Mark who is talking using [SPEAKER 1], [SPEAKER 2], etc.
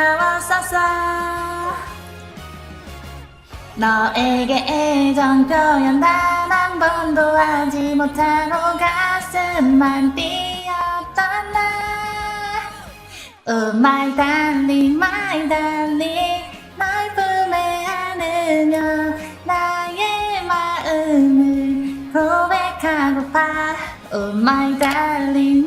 [SPEAKER 1] 려왔었어. 너에게 애정 표현 단 한 번도 하지 못하고 가슴만 뛰었던 나. Oh my darling my darling 널 품에 안으며 나의 마음을 고백하고파 Oh my darling